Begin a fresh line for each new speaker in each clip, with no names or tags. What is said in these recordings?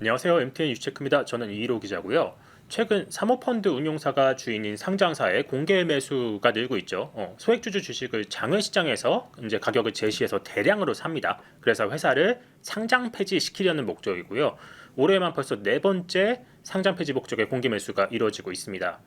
안녕하세요. MTN 유체크입니다. 저는 이일호 기자고요. 최근 사모펀드 운용사가 주인인 상장사의 공개 매수가 늘고 있죠. 어, 소액주주 주식을 장외 시장에서 이제 가격을 제시해서 대량으로 삽니다. 그래서 회사를 상장 폐지시키려는 목적이고요. 올해만 벌써 네 번째 상장 폐지 목적의 공개 매수가 이루어지고 있습니다.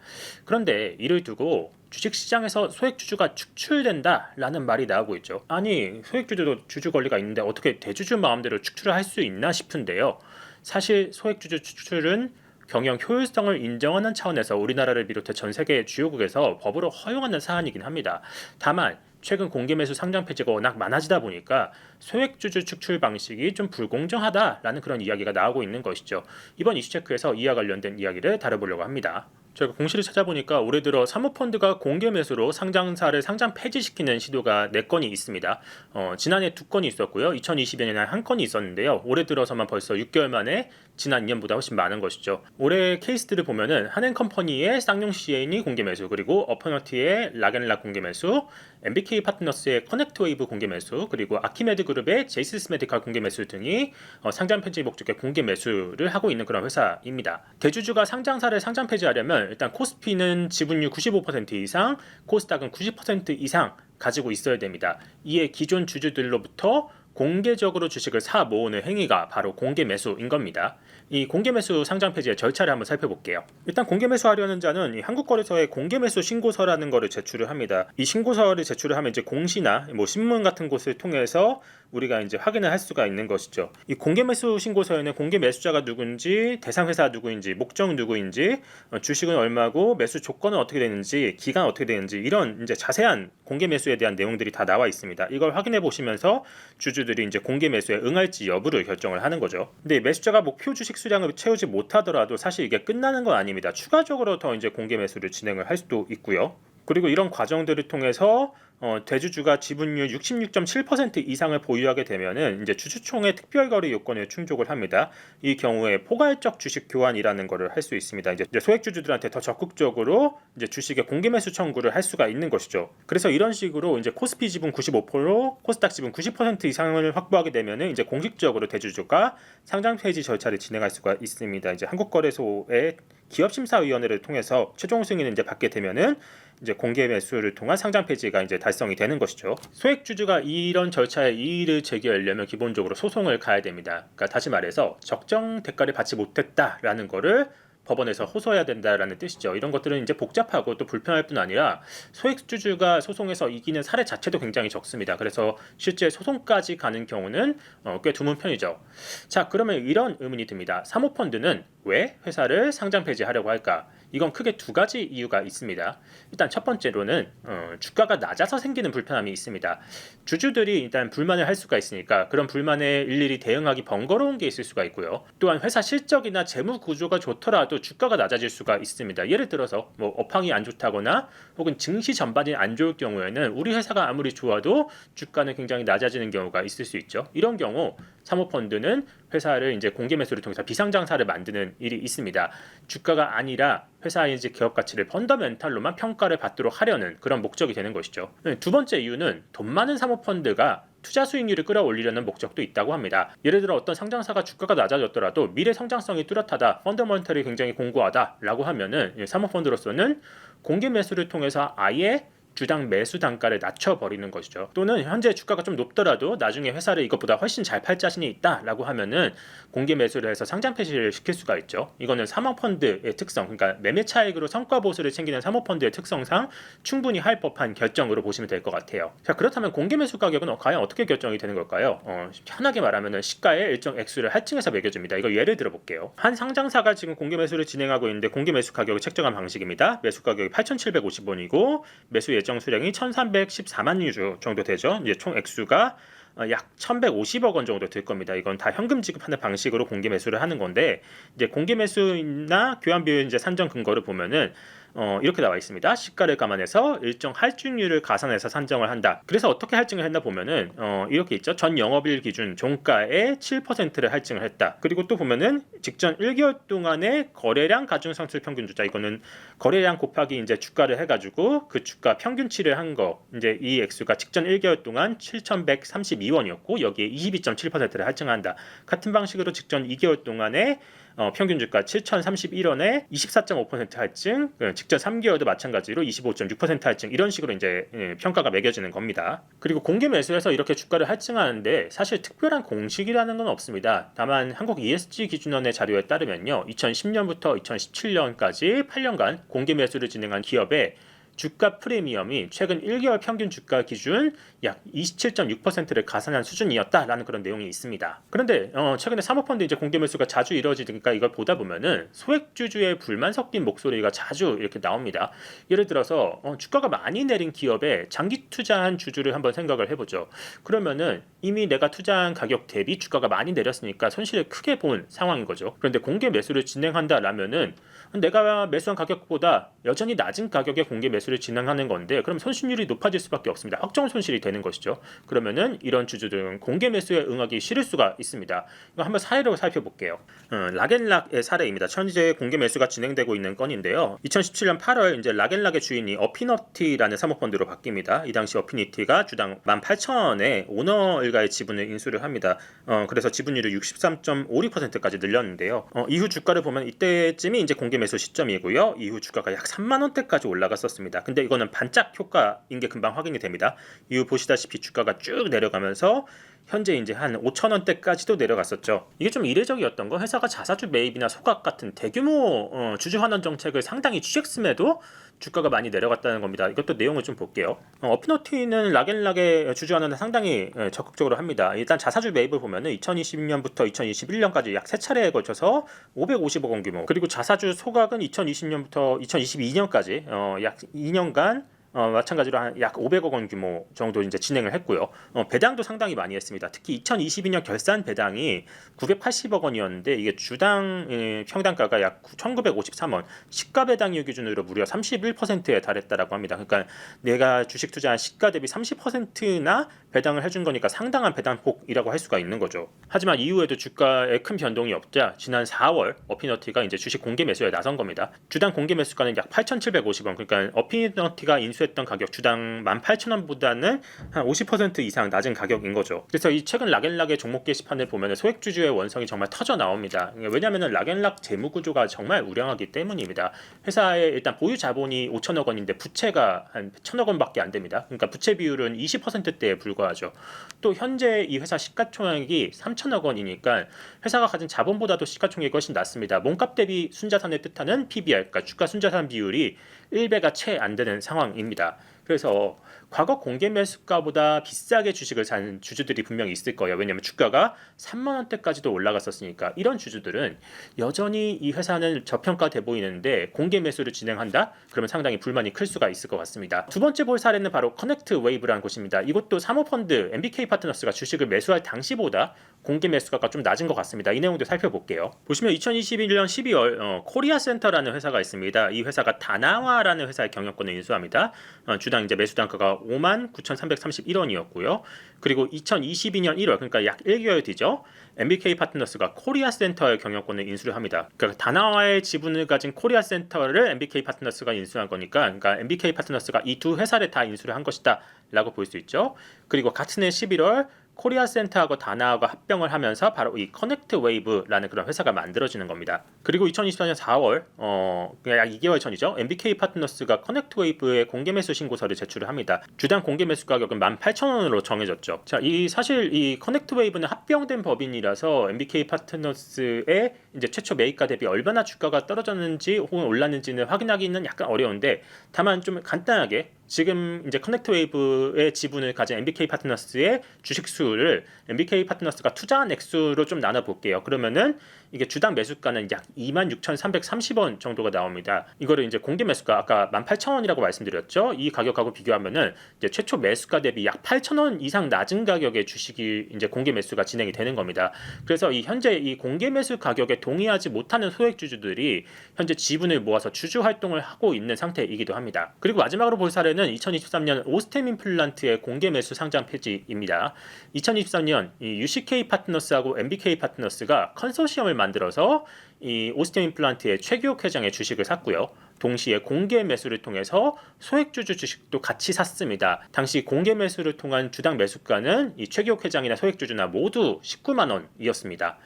그런데 이를 두고 주식 시장에서 소액 주주가 축출된다라는 말이 나오고 있죠. 아니 소액 주주도 주주 권리가 있는데 어떻게 대주주 마음대로 축출을 할 수 있나 싶은데요. 사실 소액주주 추출은 경영 효율성을 인정하는 차원에서 우리나라를 비롯해 전 세계 주요국에서 법으로 허용하는 사안이긴 합니다. 다만 최근 공개 매수 상장 폐지가 워낙 많아지다 보니까 소액주주 축출 방식이 좀 불공정하다라는 그런 이야기가 나오고 있는 것이죠. 이번 이슈체크에서 이와 관련된 이야기를 다뤄보려고 합니다. 제가 공시를 찾아보니까 올해 들어 사모펀드가 공개 매수로 상장사를 상장 폐지시키는 시도가 4건이 있습니다. 어, 지난해 두 건이 있었고요. 2020년에는 한 건이 있었는데요. 올해 들어서만 벌써 6개월 만에 지난 2년보다 훨씬 많은 것이죠. 올해 케이스들을 보면은 한행컴퍼니의 쌍용 CN이 공개 매수, 그리고 어퍼너티의 락앤락 공개 매수, MBK 파트너스의 커넥트웨이브 공개 매수, 그리고 아키메드 그룹의 제이스스 메디칼 공개 매수 등이 어, 상장 폐지 목적의 공개 매수를 하고 있는 그런 회사입니다. 대주주가 상장사를 상장 폐지하려면 일단 코스피는 지분율 95% 이상, 코스닥은 90% 이상 가지고 있어야 됩니다. 이에 기존 주주들로부터 공개적으로 주식을 사 모으는 행위가 바로 공개 매수인 겁니다. 이 공개 매수 상장 폐지의 절차를 한번 살펴볼게요. 일단 공개 매수하려는 자는 이 한국거래소에 공개 매수 신고서라는 거를 제출을 합니다. 이 신고서를 제출을 하면 이제 공시나 뭐 신문 같은 곳을 통해서 우리가 이제 확인을 할 수가 있는 것이죠. 이 공개 매수 신고서에는 공개 매수자가 누군지, 대상 회사 누구인지, 목적 누구인지, 어, 주식은 얼마고, 매수 조건은 어떻게 되는지, 기간 어떻게 되는지 이런 이제 자세한 공개 매수에 대한 내용들이 다 나와 있습니다. 이걸 확인해 보시면서 주주들이 이제 공개 매수에 응할지 여부를 결정을 하는 거죠. 근데 매수자가 목표 주식 수량을 채우지 못하더라도 사실 이게 끝나는 건 아닙니다. 추가적으로 더 이제 공개 매수를 진행을 할 수도 있고요. 그리고 이런 과정들을 통해서 어, 대주주가 지분율 66.7% 이상을 보유하게 되면은 이제 주주총회 특별거래 요건을 충족을 합니다. 이 경우에 포괄적 주식 교환이라는 것을 할 수 있습니다. 이제 소액 주주들한테 더 적극적으로 이제 주식의 공개 매수 청구를 할 수가 있는 것이죠. 그래서 이런 식으로 이제 코스피 지분 95%, 코스닥 지분 90% 이상을 확보하게 되면은 이제 공식적으로 대주주가 상장 폐지 절차를 진행할 수가 있습니다. 이제 한국거래소의 기업심사위원회를 통해서 최종 승인을 이제 받게 되면은 이제 공개 매수를 통한 상장 폐지가 이제 달성이 되는 것이죠. 소액 주주가 이런 절차에 이의를 제기하려면 기본적으로 소송을 가야 됩니다. 그러니까 다시 말해서 적정 대가를 받지 못했다라는 거를 법원에서 호소해야 된다라는 뜻이죠. 이런 것들은 이제 복잡하고 또 불편할 뿐 아니라 소액주주가 소송에서 이기는 사례 자체도 굉장히 적습니다. 그래서 실제 소송까지 가는 경우는 어, 꽤 드문 편이죠. 자, 그러면 이런 의문이 듭니다. 사모펀드는 왜 회사를 상장 폐지하려고 할까? 이건 크게 두 가지 이유가 있습니다. 일단 첫 번째로는 어, 주가가 낮아서 생기는 불편함이 있습니다. 주주들이 일단 불만을 할 수가 있으니까 그런 불만에 일일이 대응하기 번거로운 게 있을 수가 있고요. 또한 회사 실적이나 재무 구조가 좋더라도 주가가 낮아질 수가 있습니다. 예를 들어서 뭐 업황이 안 좋다거나 혹은 증시 전반이 안 좋을 경우에는 우리 회사가 아무리 좋아도 주가는 굉장히 낮아지는 경우가 있을 수 있죠. 이런 경우 사모펀드는 회사를 이제 공개 매수를 통해서 비상장사를 만드는 일이 있습니다. 주가가 아니라 회사의 이제 기업 가치를 펀더멘탈로만 평가를 받도록 하려는 그런 목적이 되는 것이죠. 네, 두 번째 이유는 돈 많은 사모펀드가 투자 수익률을 끌어올리려는 목적도 있다고 합니다. 예를 들어 어떤 상장사가 주가가 낮아졌더라도 미래 성장성이 뚜렷하다, 펀더멘털이 굉장히 공고하다라고 하면은 사모펀드로서는 공개 매수를 통해서 아예 주당 매수 단가를 낮춰버리는 것이죠. 또는 현재 주가가 좀 높더라도 나중에 회사를 이것보다 훨씬 잘 팔 자신이 있다라고 하면은 공개 매수를 해서 상장 폐지를 시킬 수가 있죠. 이거는 사모펀드의 특성, 그러니까 매매 차익으로 성과 보수를 챙기는 사모펀드의 특성상 충분히 할 법한 결정으로 보시면 될 것 같아요. 자 그렇다면 공개 매수 가격은 과연 어떻게 결정이 되는 걸까요? 어, 편하게 말하면은 시가의 일정 액수를 할증해서 매겨줍니다. 이거 예를 들어볼게요. 한 상장사가 지금 공개 매수를 진행하고 있는데 공개 매수 가격을 책정한 방식입니다. 매수 가격이 8,750원이고 매수 예정 수량이 1,314만 유주 정도 되죠. 이제 총 액수가 어, 약 1,150억 원 정도 들 겁니다. 이건 다 현금 지급하는 방식으로 공개 매수를 하는 건데 이제 공개 매수나 교환 비율 이제 산정 근거를 보면은 어, 이렇게 나와 있습니다. 시가를 감안해서 일정 할증률을 가산해서 산정을 한다. 그래서 어떻게 할증을 했나 보면은 어, 이렇게 있죠. 전 영업일 기준 종가의 7%를 할증을 했다. 그리고 또 보면은 직전 1개월 동안의 거래량 가중상술 평균 주자 이거는 거래량 곱하기 이제 주가를 해가지고 그 주가 평균치를 한 거 이제 이 액수가 직전 1개월 동안 7,132원이었고 여기에 22.7%를 할증한다. 같은 방식으로 직전 2개월 동안의 어, 평균 주가 7,031원에 24.5% 할증, 그 직전 3개월도 마찬가지로 25.6% 할증 이런 식으로 이제 예, 평가가 매겨지는 겁니다. 그리고 공개 매수에서 이렇게 주가를 할증하는데 사실 특별한 공식이라는 건 없습니다. 다만 한국 ESG 기준원의 자료에 따르면요, 2010년부터 2017년까지 8년간 공개 매수를 진행한 기업의 주가 프리미엄이 최근 1개월 평균 주가 기준 약 27.6%를 가산한 수준이었다라는 그런 내용이 있습니다. 그런데 어, 최근에 사모펀드 이제 공개 매수가 자주 이루어지니까 이걸 보다 보면은 소액 주주의 불만 섞인 목소리가 자주 이렇게 나옵니다. 예를 들어서 어, 주가가 많이 내린 기업에 장기 투자한 주주를 한번 생각을 해보죠. 그러면은 이미 내가 투자한 가격 대비 주가가 많이 내렸으니까 손실을 크게 본 상황인 거죠. 그런데 공개 매수를 진행한다라면은 내가 매수한 가격보다 여전히 낮은 가격에 공개 매수를 진행하는 건데 그럼 손실률이 높아질 수밖에 없습니다. 확정 손실이 되는 것이죠. 그러면은 이런 주주들은 공개 매수에 응하기 싫을 수가 있습니다. 이거 한번 사례로 살펴볼게요. 어, 락앤락의 사례입니다. 현재 공개 매수가 진행되고 있는 건인데요. 2017년 8월 이제 락앤락의 주인이 어피너티라는 사모펀드로 바뀝니다. 이 당시 어피니티가 주당 18,000원에 오너 일가의 지분을 인수를 합니다. 어, 그래서 지분율을 63.56%까지 늘렸는데요. 어, 이후 주가를 보면 이때쯤이 이제 공개 매수 시점이고요. 이후 주가가 약 3만 원대까지 올라갔었습니다. 근데 이거는 반짝 효과인 게 금방 확인이 됩니다. 이후 보시다시피 주가가 쭉 내려가면서 현재 이제 한 5천 원대까지도 내려갔었죠. 이게 좀 이례적이었던 건 회사가 자사주 매입이나 소각 같은 대규모 어, 주주 환원 정책을 상당히 취했음에도 주가가 많이 내려갔다는 겁니다. 이것도 내용을 좀 볼게요. 어, 피노티는 락앤락의 주주 환원을 상당히 예, 적극적으로 합니다. 일단 자사주 매입을 보면 은 2020년부터 2021년까지 약 세 차례에 걸쳐서 550억 원 규모. 그리고 자사주 소각은 2020년부터 2022년까지 어, 약 2년간 어, 마찬가지로 한 약 500억 원 규모 정도 이제 진행을 했고요. 어, 배당도 상당히 많이 했습니다. 특히 2022년 결산 배당이 980억 원이었는데 이게 주당 예, 평당가가 약 1,953원, 시가 배당률 기준으로 무려 31%에 달했다라고 합니다. 그러니까 내가 주식 투자한 시가 대비 30%나 배당을 해준 거니까 상당한 배당폭이라고 할 수가 있는 거죠. 하지만 이후에도 주가에 큰 변동이 없자 지난 4월 어피너티가 이제 주식 공개 매수에 나선 겁니다. 주당 공개 매수가는 약 8,750원. 그러니까 어피너티가 인수 했던 가격 주당 18,000원보다는 한 50% 이상 낮은 가격인 거죠. 그래서 이 최근 락앤락의 종목 게시판을 보면 소액주주의 원성이 정말 터져 나옵니다. 왜냐하면 락앤락 재무 구조가 정말 우량하기 때문입니다. 회사의 일단 보유 자본이 5천억 원인데 부채가 한 1천억 원밖에 안 됩니다. 그러니까 부채 비율은 20%대에 불과하죠. 또 현재 이 회사 시가총액이 3천억 원이니까 회사가 가진 자본보다도 시가총액이 훨씬 낮습니다. 몸값 대비 순자산을 뜻하는 PBR, 그러니까 주가 순자산 비율이 1배가 채 안 되는 상황 입니다. 그래서 과거 공개 매수가보다 비싸게 주식을 산 주주들이 분명히 있을 거예요. 왜냐하면 주가가 3만 원대까지도 올라갔었으니까 이런 주주들은 여전히 이 회사는 저평가돼 보이는데 공개 매수를 진행한다? 그러면 상당히 불만이 클 수가 있을 것 같습니다. 두 번째 볼 사례는 바로 커넥트 웨이브라는 곳입니다. 이것도 사모펀드 MBK 파트너스가 주식을 매수할 당시보다 공개 매수가가 좀 낮은 것 같습니다. 이 내용도 살펴볼게요. 보시면 2021년 12월 어, 코리아 센터라는 회사가 있습니다. 이 회사가 다나와라는 회사의 경영권을 인수합니다. 어, 주당 이제 매수 단가가 5만 9,331원이었고요. 그리고 2022년 1월 그러니까 약 1개월 뒤죠. MBK 파트너스가 코리아 센터의 경영권을 인수를 합니다. 그러니까 다나와의 지분을 가진 코리아 센터를 MBK 파트너스가 인수한 거니까 그러니까 MBK 파트너스가 이 두 회사를 다 인수를 한 것이다라고 볼 수 있죠. 그리고 같은 해 11월 코리아 센터하고 다나와가 합병을 하면서 바로 이 커넥트 웨이브라는 그런 회사가 만들어지는 겁니다. 그리고 2024년 4월 어, 약 2개월 전이죠. MBK 파트너스가 커넥트 웨이브의 공개 매수 신고서를 제출을 합니다. 주당 공개 매수 가격은 18,000원으로 정해졌죠. 자, 이 사실 이 커넥트 웨이브는 합병된 법인이라서 MBK 파트너스의 이제 최초 매입가 대비 얼마나 주가가 떨어졌는지 혹은 올랐는지는 확인하기는 약간 어려운데 다만 좀 간단하게 지금 이제 커넥트 웨이브의 지분을 가진 MBK 파트너스의 주식 수를 MBK 파트너스가 투자한 액수로 좀 나눠 볼게요. 그러면은 이게 주당 매수가는 약 26,330원 정도가 나옵니다. 이거를 이제 공개 매수가 아까 18,000원이라고 말씀드렸죠. 이 가격하고 비교하면은 이제 최초 매수가 대비 약 8,000원 이상 낮은 가격의 주식이 이제 공개 매수가 진행이 되는 겁니다. 그래서 이 현재 이 공개 매수 가격에 동의하지 못하는 소액 주주들이 현재 지분을 모아서 주주 활동을 하고 있는 상태이기도 합니다. 그리고 마지막으로 볼 사례는 2023년 오스템 임플란트의 공개 매수 상장 폐지입니다. 2023년 이 UCK 파트너스하고 MBK 파트너스가 컨소시엄을 만들어서 이 오스템 임플란트의 최규혁 회장의 주식을 샀고요. 동시에 공개 매수를 통해서 소액주주 주식도 같이 샀습니다. 당시 공개 매수를 통한 주당 매수가는 이 최규혁 회장이나 소액주주나 모두 19만 원이었습니다.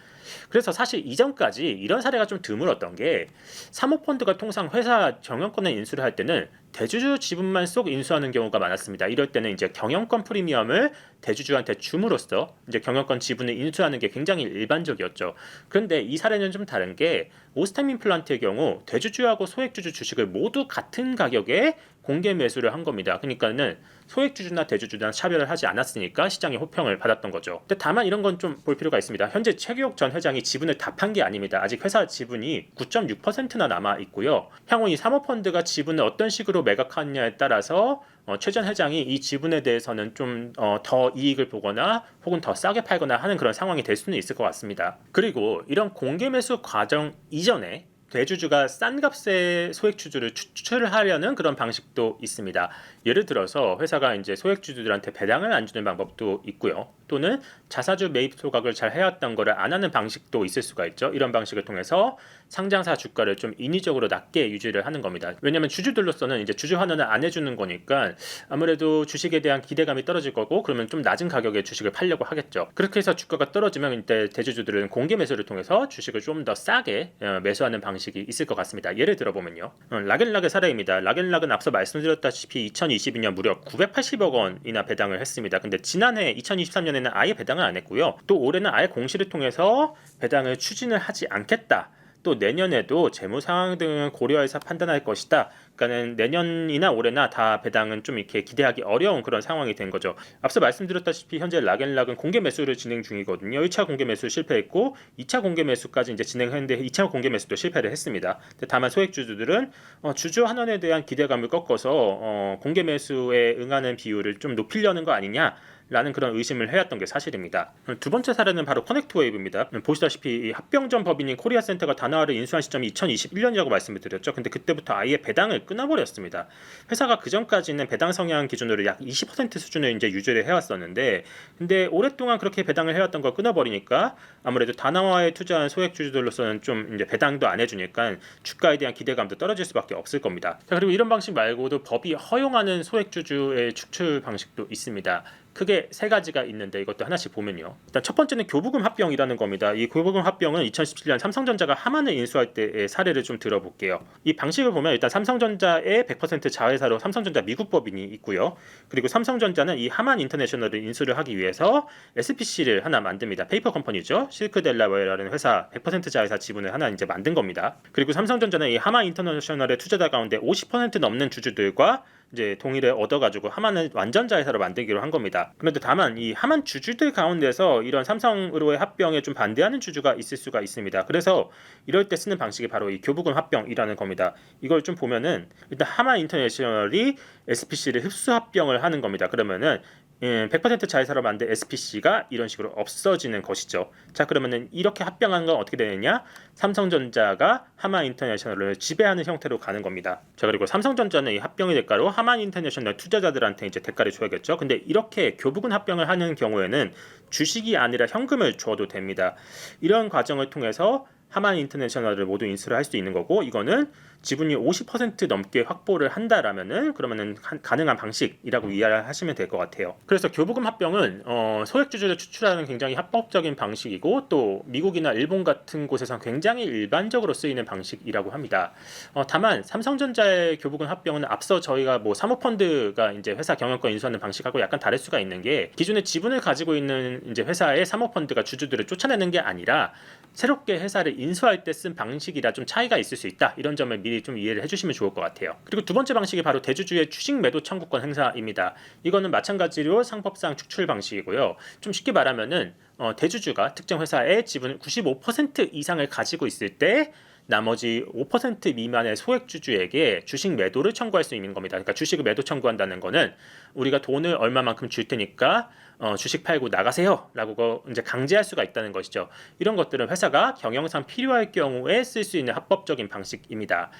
그래서 사실 이전까지 이런 사례가 좀 드물었던 게 사모펀드가 통상 회사 경영권을 인수를 할 때는 대주주 지분만 쏙 인수하는 경우가 많았습니다. 이럴 때는 이제 경영권 프리미엄을 대주주한테 줌으로써 이제 경영권 지분을 인수하는 게 굉장히 일반적이었죠. 그런데 이 사례는 좀 다른 게 오스템 임플란트의 경우 대주주하고 소액주주 주식을 모두 같은 가격에 공개 매수를 한 겁니다. 그러니까는 소액주주나 대주주나 차별을 하지 않았으니까 시장의 호평을 받았던 거죠. 근데 다만 이런 건 좀 볼 필요가 있습니다. 현재 최규혁 전 회장이 지분을 다 판 게 아닙니다. 아직 회사 지분이 9.6%나 남아 있고요. 향후 이 사모펀드가 지분을 어떤 식으로 매각하느냐에 따라서 어, 최전 회장이 이 지분에 대해서는 좀더 이익을 보거나 혹은 더 싸게 팔거나 하는 그런 상황이 될 수는 있을 것 같습니다. 그리고 이런 공개 매수 과정 이전에 대주주가 싼 값에 소액주주를 추출을 하려는 그런 방식도 있습니다. 예를 들어서 회사가 이제 소액주주들한테 배당을 안 주는 방법도 있고요. 또는 자사주 매입 소각을 잘 해왔던 거를 안 하는 방식도 있을 수가 있죠. 이런 방식을 통해서 상장사 주가를 좀 인위적으로 낮게 유지를 하는 겁니다. 왜냐하면 주주들로서는 이제 주주 환원을 안 해주는 거니까 아무래도 주식에 대한 기대감이 떨어질 거고 그러면 좀 낮은 가격에 주식을 팔려고 하겠죠. 그렇게 해서 주가가 떨어지면 이때 대주주들은 공개 매수를 통해서 주식을 좀 더 싸게 어, 매수하는 방식 이 있을 것 같습니다. 예를 들어 보면요, 어, 라겐락의 사례입니다. 라겐락은 앞서 말씀드렸다시피 2022년 무려 980억 원이나 배당을 했습니다. 근데 지난해 2023년에는 아예 배당을 안 했고요. 또 올해는 아예 공시를 통해서 배당을 추진을 하지 않겠다. 또 내년에도 재무 상황 등을 고려해서 판단할 것이다. 그러니까는 내년이나 올해나 다 배당은 좀 이렇게 기대하기 어려운 그런 상황이 된 거죠. 앞서 말씀드렸다시피 현재 락앤락은 공개 매수를 진행 중이거든요. 1차 공개 매수 실패했고 2차 공개 매수까지 이제 진행했는데 2차 공개 매수도 실패를 했습니다. 다만 소액 주주들은 어, 주주 환원에 대한 기대감을 꺾어서 어, 공개 매수에 응하는 비율을 좀 높이려는 거 아니냐? 라는 그런 의심을 해왔던 게 사실입니다. 두 번째 사례는 바로 커넥트 웨이브입니다. 보시다시피 합병전 법인인 코리아 센터가 다나와를 인수한 시점이 2021년이라고 말씀을 드렸죠. 근데 그때부터 아예 배당을 끊어버렸습니다. 회사가 그 전까지는 배당 성향 기준으로 약 20% 수준을 이제 유지를 해왔었는데, 근데 오랫동안 그렇게 배당을 해왔던 걸 끊어버리니까 아무래도 다나와에 투자한 소액 주주들로서는 좀 이제 배당도 안 해주니까 주가에 대한 기대감도 떨어질 수밖에 없을 겁니다. 자, 그리고 이런 방식 말고도 법이 허용하는 소액 주주의 축출 방식도 있습니다. 크게 세 가지가 있는데 이것도 하나씩 보면요. 일단 첫 번째는 교부금 합병이라는 겁니다. 이 교부금 합병은 2017년 삼성전자가 하만을 인수할 때의 사례를 좀 들어볼게요. 이 방식을 보면 일단 삼성전자의 100% 자회사로 삼성전자 미국 법인이 있고요. 그리고 삼성전자는 이 하만 인터내셔널을 인수를 하기 위해서 SPC를 하나 만듭니다. 페이퍼 컴퍼니죠. 실크 델라웨어라는 회사 100% 자회사 지분을 하나 이제 만든 겁니다. 그리고 삼성전자는 이 하만 인터내셔널의 투자자 가운데 50% 넘는 주주들과 이제 동의를 얻어가지고 하만을 완전 자 회사로 만들기로 한 겁니다. 그런데 다만 이 하만 주주들 가운데서 이런 삼성으로의 합병에 좀 반대하는 주주가 있을 수가 있습니다. 그래서 이럴 때 쓰는 방식이 바로 이 교부금 합병이라는 겁니다. 이걸 좀 보면은 일단 하만 인터내셔널이 SPC를 흡수 합병을 하는 겁니다. 그러면은 예, 100% 자회사로 만든 SPC가 이런 식으로 없어지는 것이죠. 자, 그러면은 이렇게 합병한 건 어떻게 되느냐? 삼성전자가 하만 인터내셔널을 지배하는 형태로 가는 겁니다. 자, 그리고 삼성전자는 이 합병의 대가로 하만 인터내셔널 투자자들한테 이제 대가를 줘야겠죠. 근데 이렇게 교부금 합병을 하는 경우에는 주식이 아니라 현금을 줘도 됩니다. 이런 과정을 통해서 하만 인터내셔널을 모두 인수를 할 수 있는 거고 이거는 지분이 50% 넘게 확보를 한다라면은 그러면은 가능한 방식이라고 이해를 하시면 될 것 같아요. 그래서 교부금 합병은 어, 소액주주를 추출하는 굉장히 합법적인 방식이고 또 미국이나 일본 같은 곳에서 굉장히 일반적으로 쓰이는 방식이라고 합니다. 어, 다만 삼성전자의 교부금 합병은 앞서 저희가 뭐 사모펀드가 이제 회사 경영권 인수하는 방식하고 약간 다를 수가 있는 게 기존에 지분을 가지고 있는 이제 회사의 사모펀드가 주주들을 쫓아내는 게 아니라 새롭게 회사를 인수할 때 쓴 방식이라 좀 차이가 있을 수 있다. 이런 점을 미리 좀 이해를 해주시면 좋을 것 같아요. 그리고 두 번째 방식이 바로 대주주의 주식 매도 청구권 행사입니다. 이거는 마찬가지로 상법상 축출 방식이고요. 좀 쉽게 말하면은 어, 대주주가 특정 회사의 지분 95% 이상을 가지고 있을 때 나머지 5% 미만의 소액 주주에게 주식 매도를 청구할 수 있는 겁니다. 그러니까 주식을 매도 청구한다는 거는 우리가 돈을 얼마만큼 줄 테니까 어, 주식 팔고 나가세요라고 이제 강제할 수가 있다는 것이죠. 이런 것들은 회사가 경영상 필요할 경우에 쓸 수 있는 합법적인 방식입니다.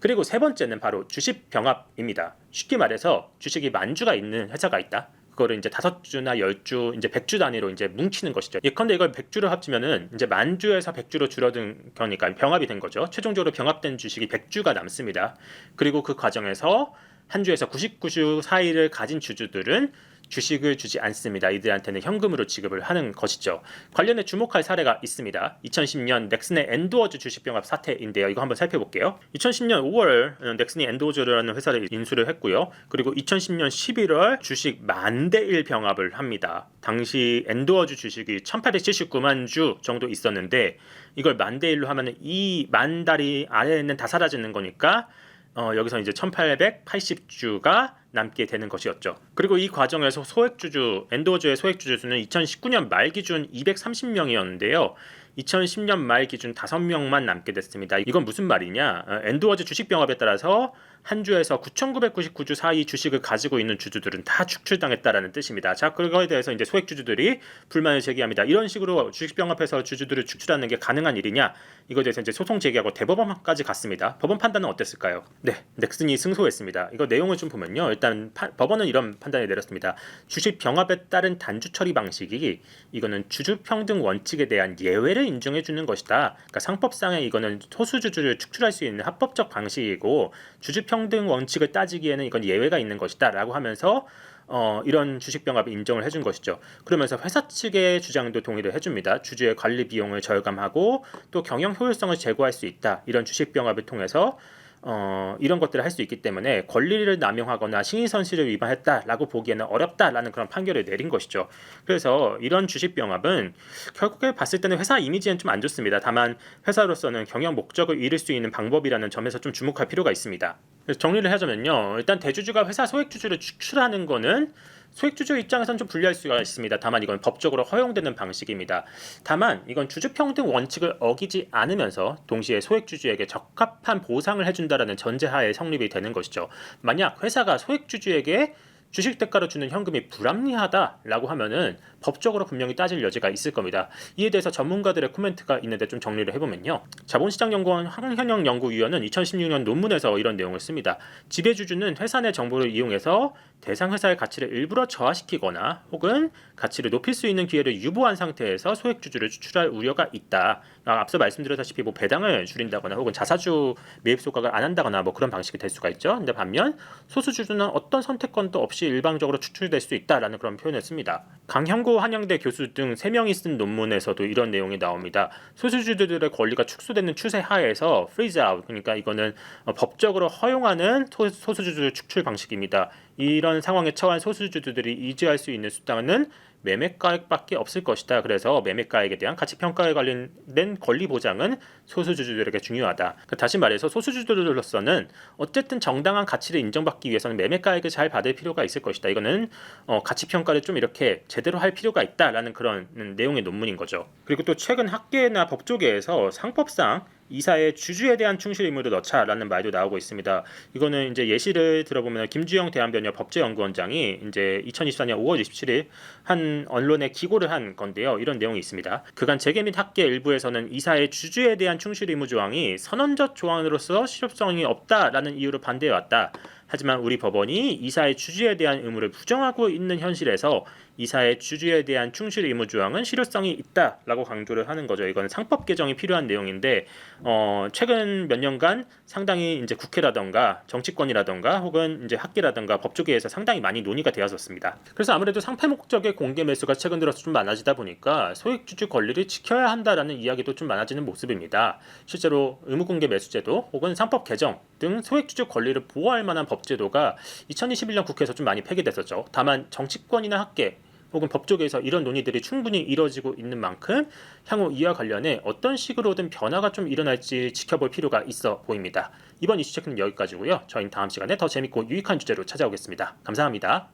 그리고 세 번째는 바로 주식 병합입니다. 쉽게 말해서 주식이 만 주가 있는 회사가 있다. 그거를 이제 다섯 주나 열 주, 이제 백 주 단위로 이제 뭉치는 것이죠. 예컨대 이걸 백 주로 합치면은 이제 만 주에서 백 주로 줄어든 거니까 병합이 된 거죠. 최종적으로 병합된 주식이 백 주가 남습니다. 그리고 그 과정에서 한 주에서 99주 사이를 가진 주주들은 주식을 주지 않습니다. 이들한테는 현금으로 지급을 하는 것이죠. 관련해 주목할 사례가 있습니다. 2010년 넥슨의 엔도어즈 주식병합 사태인데요. 이거 한번 살펴볼게요. 2010년 5월 넥슨이 엔도어즈라는 회사를 인수를 했고요. 그리고 2010년 11월 주식 만대 1 병합을 합니다. 당시 엔도어즈 주식이 1879만 주 정도 있었는데 이걸 만대 1로 하면은 이만 달이 아래에는 다 사라지는 거니까 어, 여기서 이제 1880주가 남게 되는 것이었죠. 그리고 이 과정에서 소액주주 엔도어즈의 소액주주 수는 2019년 말 기준 230명이었는데요. 2010년 말 기준 5명만 남게 됐습니다. 이건 무슨 말이냐? 어, 엔도어즈 주식병합에 따라서 한 주에서 9,999주 사이 주식을 가지고 있는 주주들은 다 축출당했다라는 뜻입니다. 자, 그거에 대해서 이제 소액 주주들이 불만을 제기합니다. 이런 식으로 주식병합해서 주주들을 축출하는 게 가능한 일이냐? 이거에 대해서 이제 소송 제기하고 대법원까지 갔습니다. 법원 판단은 어땠을까요? 네, 넥슨이 승소했습니다. 이거 내용을 좀 보면요. 일단 파, 법원은 이런 판단을 내렸습니다. 주식 병합에 따른 단주 처리 방식이 이거는 주주 평등 원칙에 대한 예외를 인정해 주는 것이다. 그러니까 상법상에 이거는 소수 주주를 축출할 수 있는 합법적 방식이고 주주 평등 원칙을 따지기에는 이건 예외가 있는 것이다라고 하면서 어, 이런 주식병합을 인정을 해준 것이죠. 그러면서 회사 측의 주장도 동의를 해줍니다. 주주의 관리 비용을 절감하고 또 경영 효율성을 제고할 수 있다. 이런 주식병합을 통해서 어, 이런 것들을 할 수 있기 때문에 권리를 남용하거나 신의선실을 위반했다라고 보기에는 어렵다라는 그런 판결을 내린 것이죠. 그래서 이런 주식병합은 결국에 봤을 때는 회사 이미지는 좀안 좋습니다. 다만 회사로서는 경영 목적을 이룰 수 있는 방법이라는 점에서 좀 주목할 필요가 있습니다. 그래서 정리를 하자면요. 일단 대주주가 회사 소액주주를 축출하는 거는 소액주주 입장에서는 좀 불리할 수가 있습니다. 다만 이건 법적으로 허용되는 방식입니다. 다만 이건 주주평등 원칙을 어기지 않으면서 동시에 소액주주에게 적합한 보상을 해준다라는 전제하에 성립이 되는 것이죠. 만약 회사가 소액주주에게 주식 대가로 주는 현금이 불합리하다라고 하면은 법적으로 분명히 따질 여지가 있을 겁니다. 이에 대해서 전문가들의 코멘트가 있는데 좀 정리를 해보면요. 자본시장연구원 황현영 연구위원은 2016년 논문에서 이런 내용을 씁니다. 지배주주는 회사 내 정보를 이용해서 대상 회사의 가치를 일부러 저하시키거나 혹은 가치를 높일 수 있는 기회를 유보한 상태에서 소액주주를 추출할 우려가 있다. 아, 앞서 말씀드렸다시피 뭐 배당을 줄인다거나 혹은 자사주 매입 소각을 안 한다거나 뭐 그런 방식이 될 수가 있죠. 근데 반면 소수주주는 어떤 선택권도 없이 일방적으로 추출될 수 있다라는 그런 표현을 씁니다. 강형구 한양대 교수 등 3명이 쓴 논문에서도 이런 내용이 나옵니다. 소수주주들의 권리가 축소되는 추세 하에서 freeze out 그러니까 이거는 어, 법적으로 허용하는 소수주주 축출 방식입니다. 이런 상황에 처한 소수주주들이 이지할 수 있는 수단은 매매가액밖에 없을 것이다. 그래서 매매가액에 대한 가치 평가에 관련된 권리 보장은 소수주주들에게 중요하다. 그러니까 다시 말해서 소수주주들로서는 어쨌든 정당한 가치를 인정받기 위해서는 매매가액을 잘 받을 필요가 있을 것이다. 이거는 어, 가치 평가를 좀 이렇게 제대로 할 필요가 있다라는 그런 내용의 논문인 거죠. 그리고 또 최근 학계나 법조계에서 상법상 이사의 주주에 대한 충실 의무를 넣자라는 말도 나오고 있습니다. 이거는 이제 예시를 들어보면 김주영 대한변협 법제연구원장이 이제 2024년 5월 27일 한 언론에 기고를 한 건데요. 이런 내용이 있습니다. 그간 재계 및 학계 일부에서는 이사의 주주에 대한 충실 의무 조항이 선언적 조항으로서 실효성이 없다라는 이유로 반대해 왔다. 하지만 우리 법원이 이사의 주주에 대한 의무를 부정하고 있는 현실에서 이사의 주주에 대한 충실 의무 조항은 실효성이 있다라고 강조를 하는 거죠. 이건 상법 개정이 필요한 내용인데 어, 최근 몇 년간 상당히 이제 국회라던가 정치권이라던가 혹은 이제 학계라던가 법조계에서 상당히 많이 논의가 되었었습니다. 그래서 아무래도 상패 목적의 공개 매수가 최근 들어서 좀 많아지다 보니까 소액 주주 권리를 지켜야 한다라는 이야기도 좀 많아지는 모습입니다. 실제로 의무 공개 매수제도 혹은 상법 개정 등 소액 주주 권리를 보호할 만한 법 법제도가 2021년 국회에서 좀 많이 폐기됐었죠. 다만 정치권이나 학계 혹은 법조계에서 이런 논의들이 충분히 이뤄지고 있는 만큼 향후 이와 관련해 어떤 식으로든 변화가 좀 일어날지 지켜볼 필요가 있어 보입니다. 이번 이슈 체크는 여기까지고요. 저희는 다음 시간에 더 재밌고 유익한 주제로 찾아오겠습니다. 감사합니다.